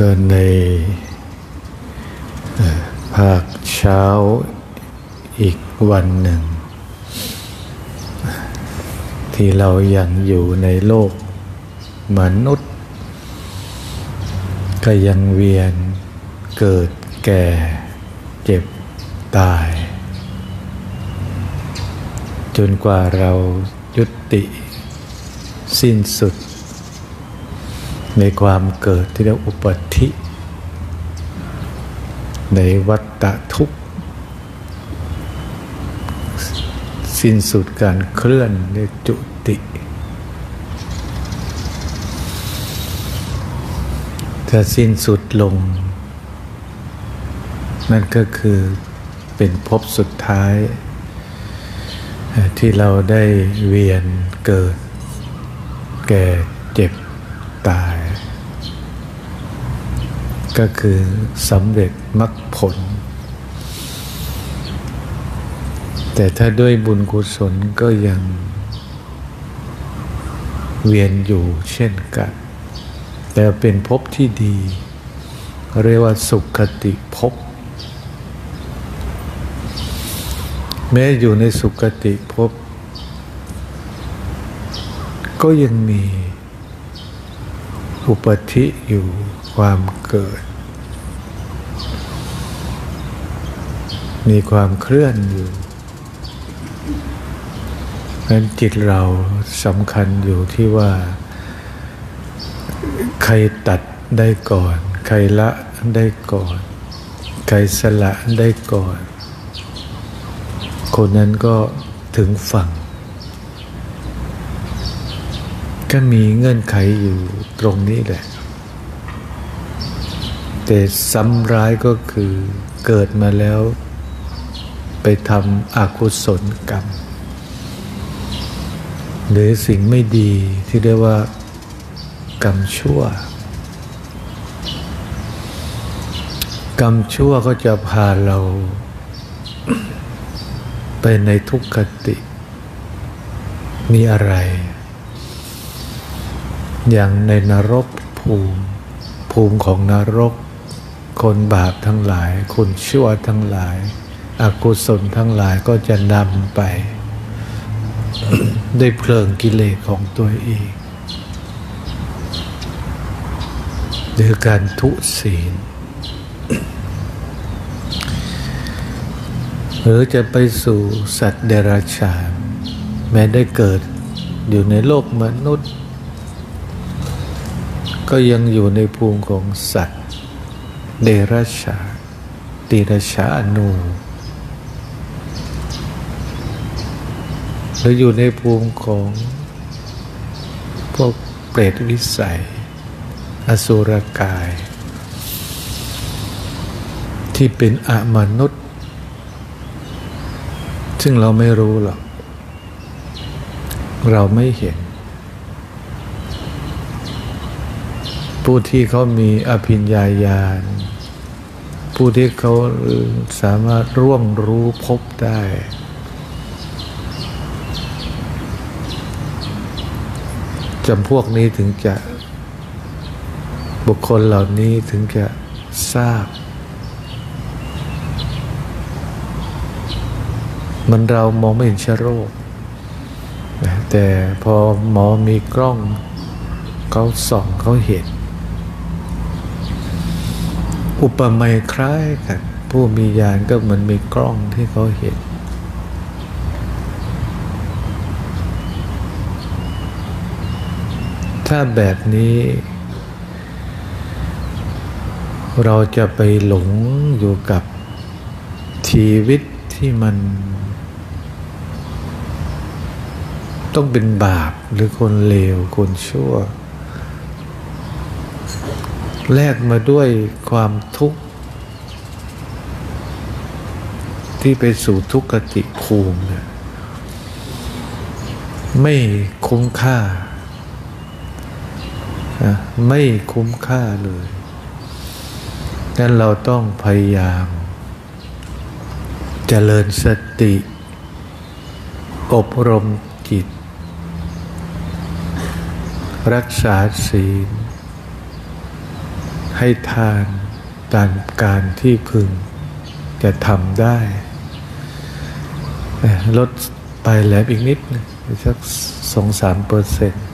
ก็ในภาคเช้าอีกวันหนึ่ง ที่เรายังอยู่ในโลกมนุษย์ ก็ยังเวียนเกิดแก่เจ็บตาย จนกว่าเรายุติสิ้นสุด ในความเกิดที่เรียกอุปธิ ในวัฏฏะทุกข์ สิ้นสุดการเคลื่อนในจุติ ถ้าสิ้นสุดลง นั่นก็คือเป็นภพสุดท้าย ที่เราได้เวียนเกิด แก่เจ็บตาย ก็คือสำเร็จมรรคผล แต่ถ้าด้วยบุญกุศลก็ยัง เวียนอยู่เช่นกัน แต่เป็นภพที่ดี เรียกว่าสุขติภพแม้อยู่ในสุขติภพก็ยังมีอุปธิอยู่ความเกิด มีความเคลื่อนอยู่เพราะฉะนั้นจิตเราสำคัญอยู่ที่ว่า ใครตัดได้ก่อน ใครละได้ก่อน ใครสละได้ก่อน คนนั้นก็ถึงฝั่ง ก็มีเงื่อนไขอยู่ตรงนี้แหละ แต่ซ้ำร้ายก็คือเกิดมาแล้ว ไปทำอกุศลกรรม หรือสิ่งไม่ดีที่เรียกว่ากรรมชั่ว กรรมชั่วก็จะพาเราไปในทุกขติ มีอะไร อย่างในนรกภูมิ ภูมิของนรก คนบาปทั้งหลาย คนชั่วทั้งหลาย อกุศลทั้งหลายก็จะนำไป ด้วยเพลิงกิเลสของตัวเองหรือการทุศีล หรือจะไปสู่สัตว์เดรัจฉานแม้ได้เกิดอยู่ในโลกมนุษย์ ก็ยังอยู่ในภูมิของสัตว์ เดรัจฉานติรชานู รืออยู่ในภูมิของพวกเปรตวิสัย อสุรกาย ที่เป็นอมนุษย์ ซึ่งเราไม่รู้หรอก เราไม่เห็น ผู้ที่เขามีอภิญญาญาณผู้ที่เขาสามารถร่วงรู้พบได้ จำพวกนี้ถึงจะบุคคลเหล่านี้ถึงจะทราบ มันเรามองไม่เห็นเชื้อโรค แต่พอหมอมีกล้องเขาส่องเขาเห็น อุปมาคล้ายกัน ผู้มีญาณก็เหมือนมีกล้องที่เขาเห็น ถ้าแบบนี้ เราจะไปหลงอยู่กับชีวิตที่มัน ต้องเป็นบาปหรือคนเลวคนชั่ว แลกมาด้วยความทุกข์ ที่ไปสู่ทุกขติภูมิเนี่ยไม่คุ้มค่า ไม่คุ้มค่าเลยงั้นเราต้องพยายามเจริญสติ อบรมจิต รักษาศีล ให้ทานตามการที่พึงจะทำได้ ลดไปแหลมอีกนิดนึงสักสองสามเปอร์เซ็นต์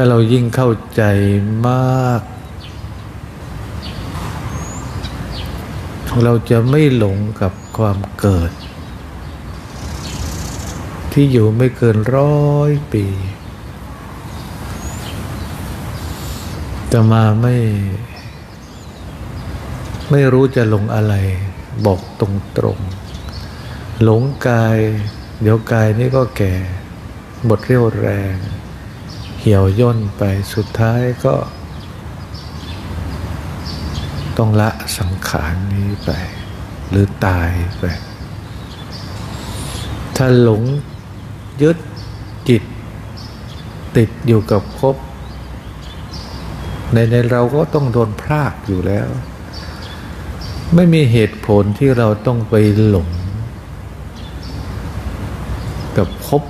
ถ้าเรายิ่งเข้าใจมาก เราจะไม่หลงกับความเกิด ที่อยู่ไม่เกินร้อยปีจะมาไม่ ไม่รู้จะหลงอะไร บอกตรงๆ หลงกาย เดี๋ยวกายนี้ก็แก่ หมดเรี่ยวแรง เหี่ยวย่นไปสุดท้ายก็ ต้องละสังขารนี้ไป หรือตายไป ถ้าหลงยึดจิต ติดอยู่กับภพในในเราก็ต้องโดนพรากอยู่แล้ว ไม่มีเหตุผลที่เราต้องไปหลง กับภพ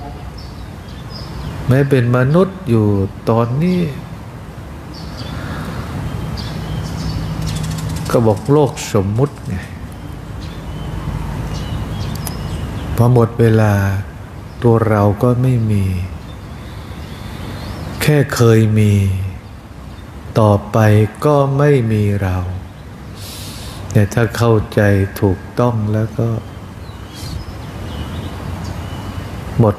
แม้เป็นมนุษย์อยู่ตอนนี้ ก็บอกโลกสมมุติไงพอหมดเวลาตัวเราก็ไม่มี แค่เคยมี ต่อไปก็ไม่มีเรา แต่ถ้าเข้าใจถูกต้องแล้วก็ หมด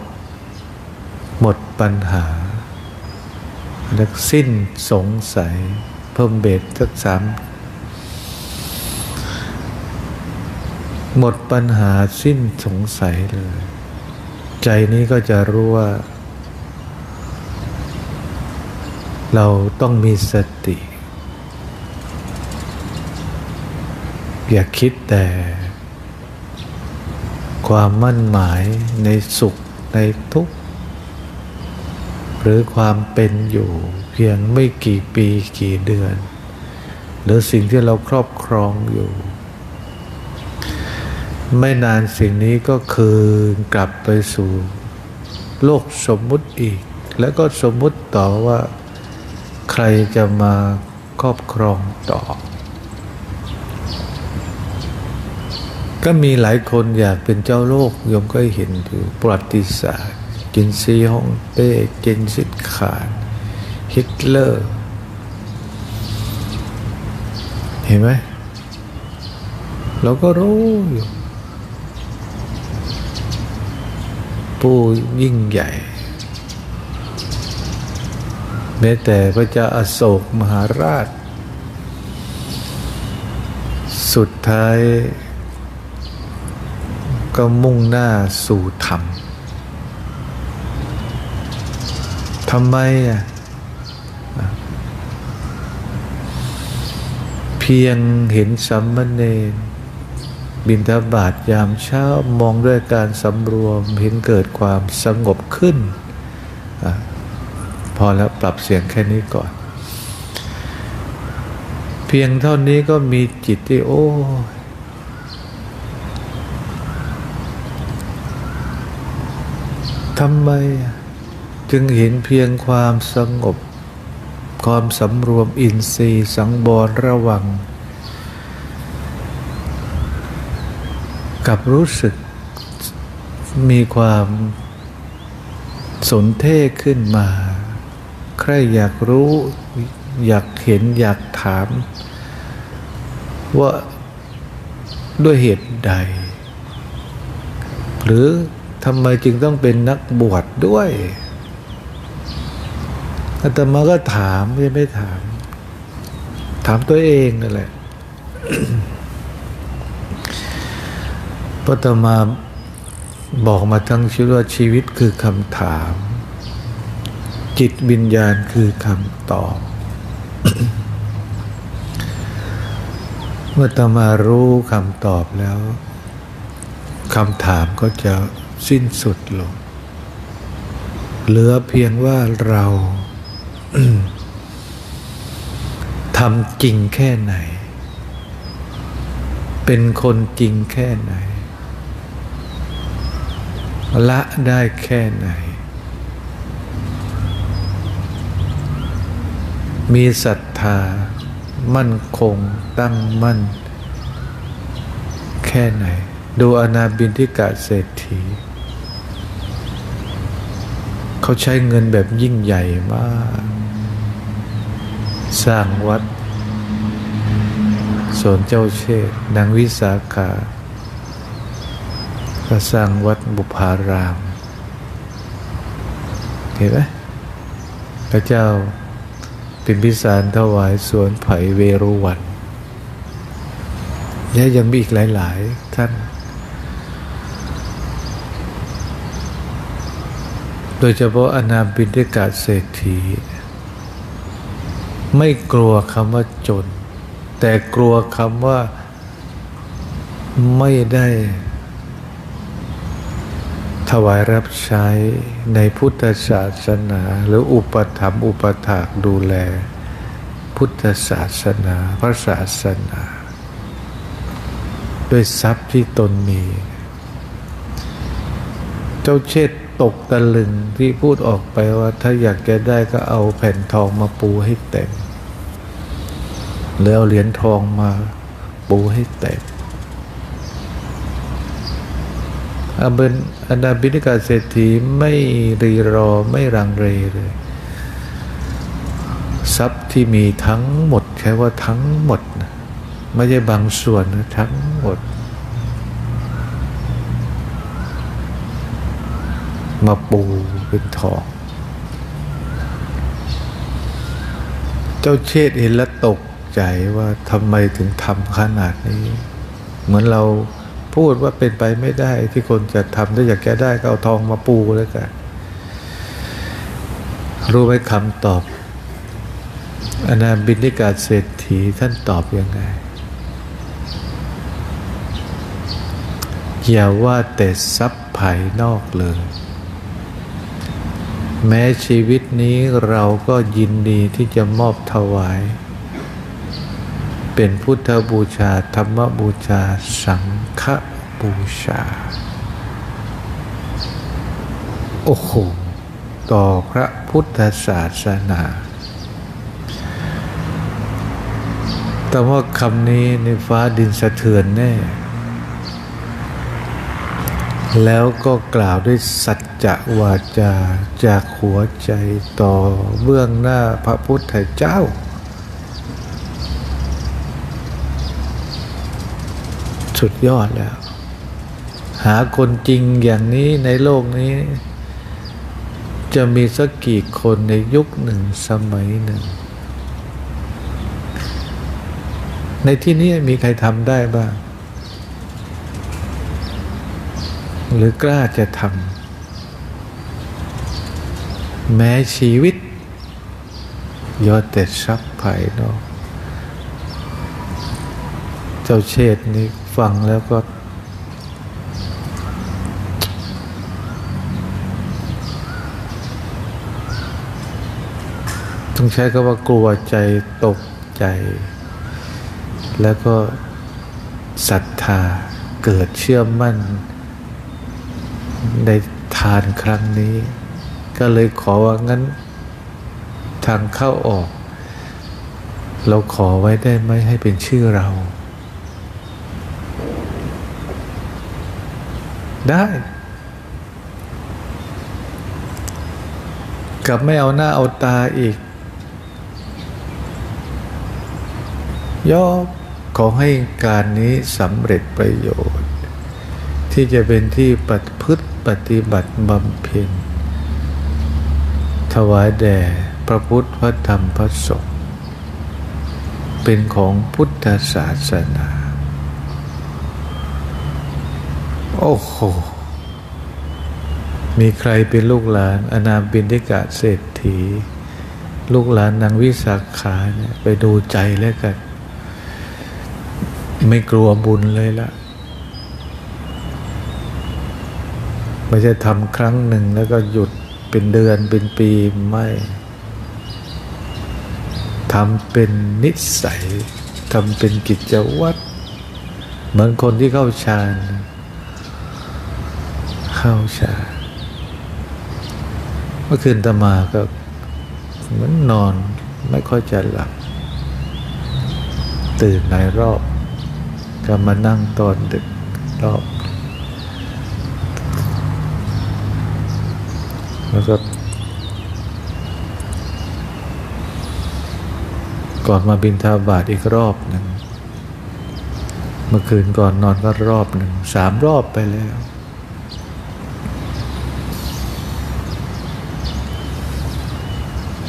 หมดปัญหาและสิ้นสงสัย เพิ่มเบสสักสามหมดปัญหาสิ้นสงสัยเลย ใจนี้ก็จะรู้ว่า เราต้องมีสติ อย่าคิดแต่ ความมั่นหมายในสุขในทุกข์ หรือความเป็นอยู่เพียงไม่กี่ปีกี่เดือน หรือสิ่งที่เราครอบครองอยู่ ไม่นานสิ่งนี้ก็คืนกลับไปสู่ โลกสมมุติอีก แล้วก็สมมุติต่อว่า ใครจะมาครอบครองต่อ ก็มีหลายคนอยากเป็นเจ้าโลกยมก็เห็นอยู่ประวัติศาสตร์ จินซีฮ่องเต้เจนสิทขานฮิตเลอร์ เห็นไหมเราก็รู้อยู่ผู้ยิ่งใหญ่ แม้แต่พระเจ้าอโศกมหาราช สุดท้ายก็มุ่งหน้าสู่ธรรม ทำไมอะเพียงเห็นสัมมเนรบินทบาทยามเช้ามองด้วยการสำรวมเห็นเกิดความสงบขึ้นพอแล้วปรับเสียงแค่นี้ก่อน เพียงเท่านี้ก็มีจิตที่โอ้ทำไม จึงเห็นเพียงความสงบ ความสำรวมอินทรีย์สังบรระวัง กับรู้สึกมีความสนเท่ขึ้นมา ใครอยากรู้อยากเห็นอยากถาม ว่าด้วยเหตุใด หรือทำไมจึงต้องเป็นนักบวชดด้วย อาตมาก็ถามไม่ไม่ถาม ถามตัวเองนั่นแหละพระตมาบอกมาทั้งชีวิตว่าชีวิตคือคำถาม จิตวิญญาณคือคำตอบ เมื่อตมารู้คำตอบแล้วคำถามก็จะสิ้นสุดลง เหลือเพียงว่าเรา ทำจริงแค่ไหน เป็นคนจริงแค่ไหน ละได้แค่ไหน มีศรัทธา มั่นคงตั้งมั่น แค่ไหน ดูอนาบินทิกาเศรษฐี เขาใช้เงินแบบยิ่งใหญ่มาก สร้างวัดสวนเจ้าเชษนางวิสาขาก็สร้างวัดบุพาราม เห็นไหมพระเจ้าเป็นพิสารถวายสวนไผ่เวรุวัน และยังมีอีกหลาย ๆ ท่าน โดยเฉพาะอนาบินทิกาเศรษฐี ไม่กลัวคำว่าจน แต่กลัวคำว่าไม่ได้ ถวายรับใช้ในพุทธศาสนา หรืออุปถัมภ์อุปถากดูแล พุทธศาสนา พระศาสนา ด้วยทรัพย์ที่ตนมี เจ้าเชษ ตกตะลึงที่พูดออกไปว่าถ้าอยากจะได้ก็เอาแผ่นทองมาปูให้เต็มหรือเหรียญทองมาปูให้เต็มอาเบนอนาบินิกาเศรษฐีไม่รีรอไม่รังเรเลย ทรัพย์ที่มีทั้งหมด แค่ว่าทั้งหมดนะไม่ใช่บางส่วนนะทั้งหมด มาปูเป็นทอง เจ้าเชษฐ์เห็นแล้วตกใจว่าทำไมถึงทำขนาดนี้ เหมือนเราพูดว่าเป็นไปไม่ได้ที่คนจะทำถ้าอยากแก้ได้ก็เอาทองมาปูแล้วกันรู้ไหมคำตอบอนาบินิกาเศรษฐีท่านตอบยังไง อย่าว่าแต่ทรัพย์ภายนอกเลย แม้ชีวิตนี้เราก็ยินดีที่จะมอบถวาย เป็นพุทธบูชา ธรรมบูชา สังฆบูชา โอ้โห ต่อพระพุทธศาสนา แต่ว่าคำนี้ในฟ้าดินสะเทือนแน่ แล้วก็กล่าวด้วยสัจ จะวาจาจากหัวใจต่อเบื้องหน้าพระพุทธเจ้า สุดยอดแล้ว หาคนจริงอย่างนี้ในโลกนี้ จะมีสักกี่คนในยุคหนึ่งสมัยหนึ่ง ในที่นี้มีใครทำได้บ้าง หรือกล้าจะทำ แม้ชีวิตยอดแต่ทรัพย์ภายนอก เจ้าเชษนี่ฟังแล้วก็ ต้องใช้คำว่ากลัวใจตกใจ แล้วก็ศรัทธาเกิดเชื่อมั่นในทานครั้งนี้ ก็เลยขอว่างั้น ทางเข้าออก เราขอไว้ได้ไหมให้เป็นชื่อเรา ได้ กลับไม่เอาหน้าเอาตาอีก ยอมขอให้การนี้สำเร็จประโยชน์ ที่จะเป็นที่ปฏิพฤติปฏิบัติบำเพ็ญ ถวายแด่พระพุทธพระธรรมพระสงฆ์เป็นของพุทธศาสนา โอ้โห มีใครเป็นลูกหลาน อนาบินทิกาเศรษฐี ลูกหลานนางวิสาขาเนี่ยไปดูใจแล้วกัน ไม่กลัวบุญเลยละไม่ใช่ทำครั้งหนึ่งแล้วก็หยุด เป็นเดือนเป็นปีไม่ทำเป็นนิสัยทำเป็นกิจวัตรเหมือนคนที่เข้าฌานเข้าฌานเมื่อคืนตมาก็เหมือนนอนไม่ค่อยจะหลับ ตื่นหลายรอบ ก็มานั่งตอนดึกรอบ แล้วก็ก่อนมาบินทาบาทอีกรอบหนึ่ง เมื่อคืนก่อนนอนก็รอบหนึ่งสามรอบไปแล้ว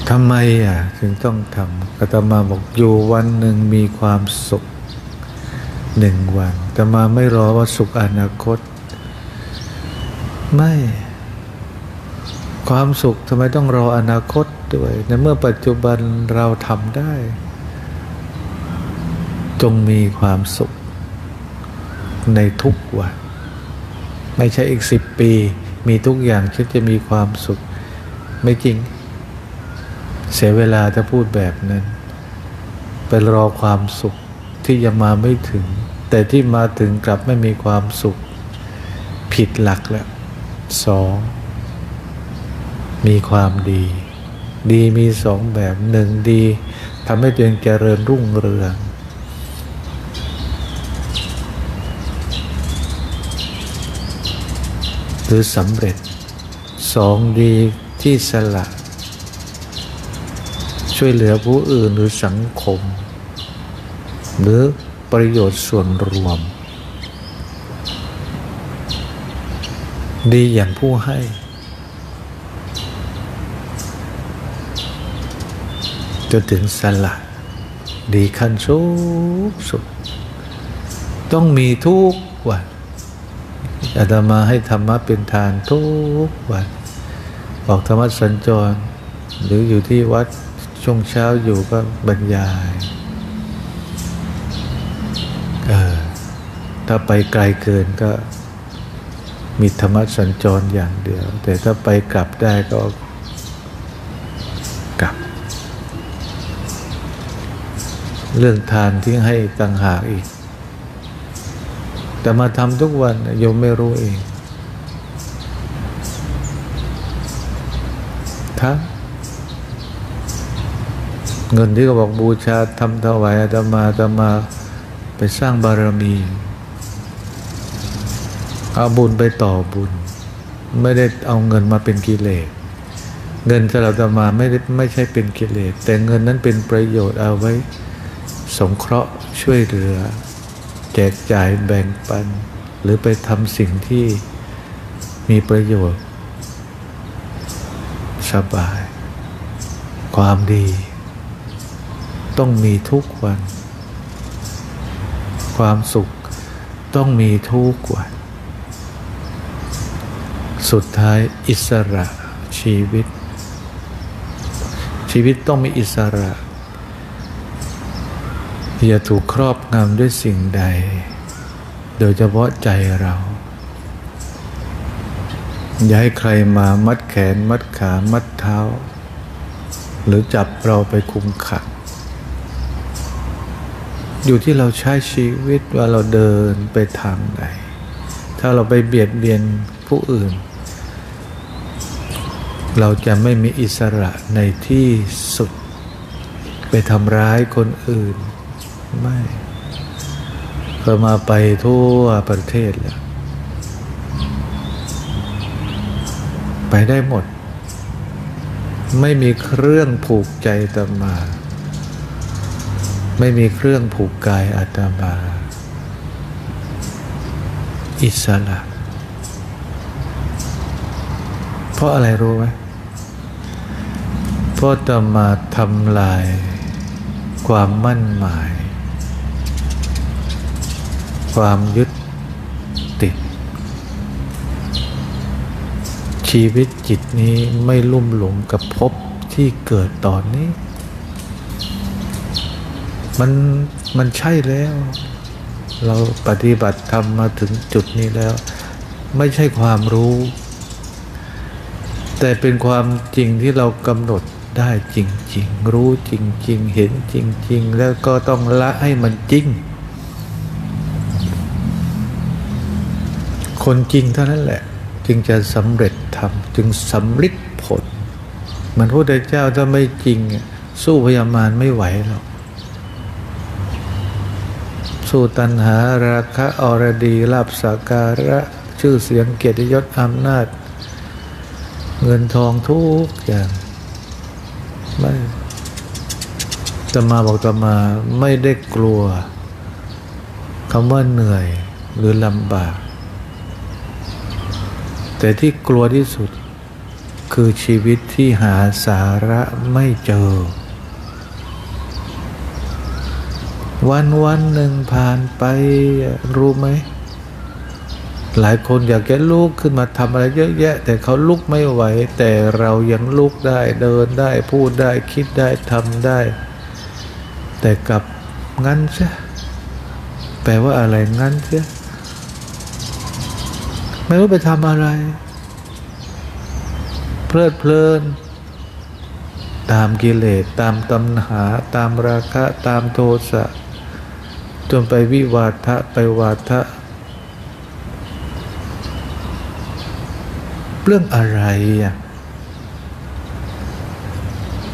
ทำไมอะถึงต้องทำอาตมาบอกอยู่วันหนึ่งมีความสุขหนึ่งวันอาตมาไม่รอว่าสุขอนาคต ไม่ ความสุขทำไมต้องรออนาคตด้วยในเมื่อปัจจุบันเราทำได้ จงมีความสุข ในทุกวันไม่ใช่อีกสิบปี มีทุกอย่างฉันจะมีความสุข ไม่จริง เสียเวลาจะพูดแบบนั้นไปรอความสุขที่ยังมาไม่ถึง แต่ที่มาถึงกลับไม่มีความสุข ผิดหลักแล้วสอง มีความดี ดีมีสองแบบหนึ่งดีทำให้ตัวเองเจริญรุ่งเรือง หรือสำเร็จสองดีที่สละ ช่วยเหลือผู้อื่นหรือสังคม หรือประโยชน์ส่วนรวม ดีอย่างผู้ให้ จนถึงสละดีขั้นสูงสุด ต้องมีทุกวันอาตมาให้ธรรมะเป็นทานทุกวันออกธรรมะสัญจร หรืออยู่ที่วัดช่วงเช้าอยู่ก็บรรยายเออถ้าไปไกลเกินก็มีธรรมะสัญจรอย่างเดียว แต่ถ้าไปกลับได้ก็ลับ เรื่องทานที่ให้ต่างหากอีก แต่มาทำทุกวันโยมไม่รู้เองครับเงินที่เขาบอกบูชาทำถวายอาตมาอาตมาไปสร้างบารมีเอาบุญไปต่อบุญ ไม่ได้เอาเงินมาเป็นกิเลสเงินสำหรับอาตมาไม่ได้ไม่ใช่เป็นกิเลสแต่เงินนั้นเป็นประโยชน์เอาไว้ สงเคราะห์ช่วยเหลือ แจกจ่ายแบ่งปัน หรือไปทำสิ่งที่มีประโยชน์ สบาย ความดี ต้องมีทุกวัน ความสุขต้องมีทุกวัน สุดท้ายอิสระชีวิต ชีวิตต้องมีอิสระ อย่าถูกครอบงำด้วยสิ่งใด โดยเฉพาะใจเรา อย่าให้ใครมามัดแขนมัดขามัดเท้า หรือจับเราไปคุมขังอยู่ที่เราใช้ชีวิตว่าเราเดินไปทางไหน ถ้าเราไปเบียดเบียนผู้อื่น เราจะไม่มีอิสระในที่สุด ไปทำร้ายคนอื่น ไม่ก็มาไปทั่วประเทศแล้วไปได้หมด ไม่มีเครื่องผูกใจตมา ไม่มีเครื่องผูกกายอาตมา อิสระ เพราะอะไรรู้ไหมเพราะตมาทำลายความมั่นหมาย ความยึดติด ชีวิตจิตนี้ไม่ลุ่มหลงกับภพที่เกิดตอนนี้ มันมันใช่แล้ว เราปฏิบัติธรรมมาถึงจุดนี้แล้ว ไม่ใช่ความรู้ แต่เป็นความจริงที่เรากำหนดได้จริง ๆ รู้จริง ๆ เห็นจริง ๆ แล้วก็ต้องละให้มันจริง คนจริงเท่านั้นแหละ จึงจะสำเร็จธรรมจึงสำลิดผลเหมันพระพุทธเจ้าถ้าไม่จริง สู้พยามารไม่ไหวหรอกสู้ตัณหาราคะอรดีลาบสักการะชื่อเสียงเกียรติยศอำนาจ เงินทองทุกอย่างไม่ตมาบอกตมาไม่ได้กลัวคำว่าเหนื่อยหรือลำบาก แต่ที่กลัวที่สุด คือชีวิตที่หาสาระไม่เจอ วันวันหนึ่งผ่านไปรู้ไหม หลายคนอยากจะลุกขึ้นมาทำอะไรเยอะแยะ แต่เขาลุกไม่ไหว แต่เรายังลุกได้เดินได้พูดได้คิดได้ทำได้ แต่กับงั้นใช่แปลว่าอะไรงั้นใช่ ไม่รู้ไปทำอะไร เพลิดเพลิน ตามกิเลสตามตัณหา ตามราคะตามโทสะจนไปวิวาทะไปวาทะเรื่องอะไรอะ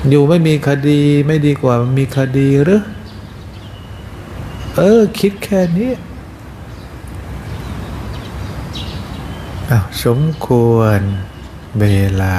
อยู่ไม่มีคดีไม่ดีกว่ามีคดีหรือ เออ คิดแค่นี้อ้าว สมควรเวลา